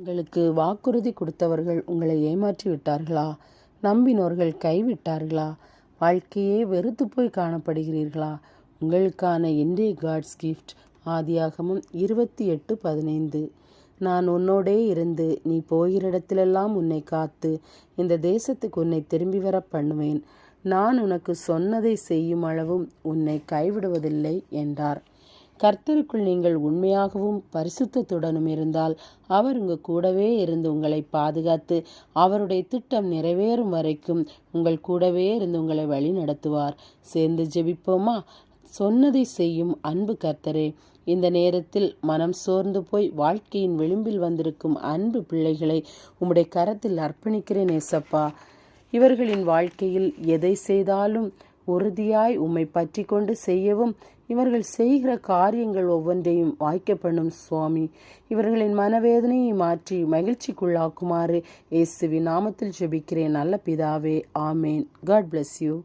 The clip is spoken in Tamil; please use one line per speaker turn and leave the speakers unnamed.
உங்களுக்கு வாக்குறுதி கொடுத்தவர்கள் உங்களை ஏமாற்றி விட்டார்களா நம்பினோர்கள் கைவிட்டார்களா? வாழ்க்கையே வெறுத்து போய் காணப்படுகிறீர்களா? உங்களுக்கான இன்றைய காட்ஸ் கிஃப்ட் ஆதியாகமும் இருபத்தி எட்டு பதினைந்து. நான் உன்னோடே இருந்து நீ போகிற இடத்திலெல்லாம் உன்னை காத்து இந்த தேசத்துக்கு உன்னை திரும்பி வர பண்ணுவேன். நான் உனக்கு சொன்னதை செய்யும் அளவும் உன்னை கைவிடுவதில்லை என்றார். கர்த்தருக்குள் நீங்கள் உண்மையாகவும் பரிசுத்தத்துடனும் இருந்தால் அவர் உங்கள் கூடவே இருந்து உங்களை பாதுகாத்து அவருடைய திட்டம் நிறைவேறும் வரைக்கும் உங்கள் கூடவே இருந்து உங்களை வழி நடத்துவார். சேர்ந்து ஜெபிப்போமா? சொன்னதை செய்யும் அன்பு கர்த்தரே இந்த நேரத்தில் மனம் சோர்ந்து போய் வாழ்க்கையின் விளிம்பில் வந்திருக்கும் அன்பு பிள்ளைகளை உம்முடைய கரத்தில் அர்ப்பணிக்கிறேன் ஏசப்பா. இவர்களின் வாழ்க்கையில் எதை செய்தாலும் உறுதியாய் உம்மை பற்றி கொண்டு செய்யவும் இவர்கள் செய்கிற காரியங்கள் ஒவ்வொன்றையும் வாய்க்க பண்ணும் சுவாமி. இவர்களின் மனவேதனையை மாற்றி மகிழ்ச்சிக்குள்ளாக்குமாறு இயேசுவி நாமத்தில் ஜெபிக்கிறேன். நல்ல பிதாவே ஆமேன். God bless you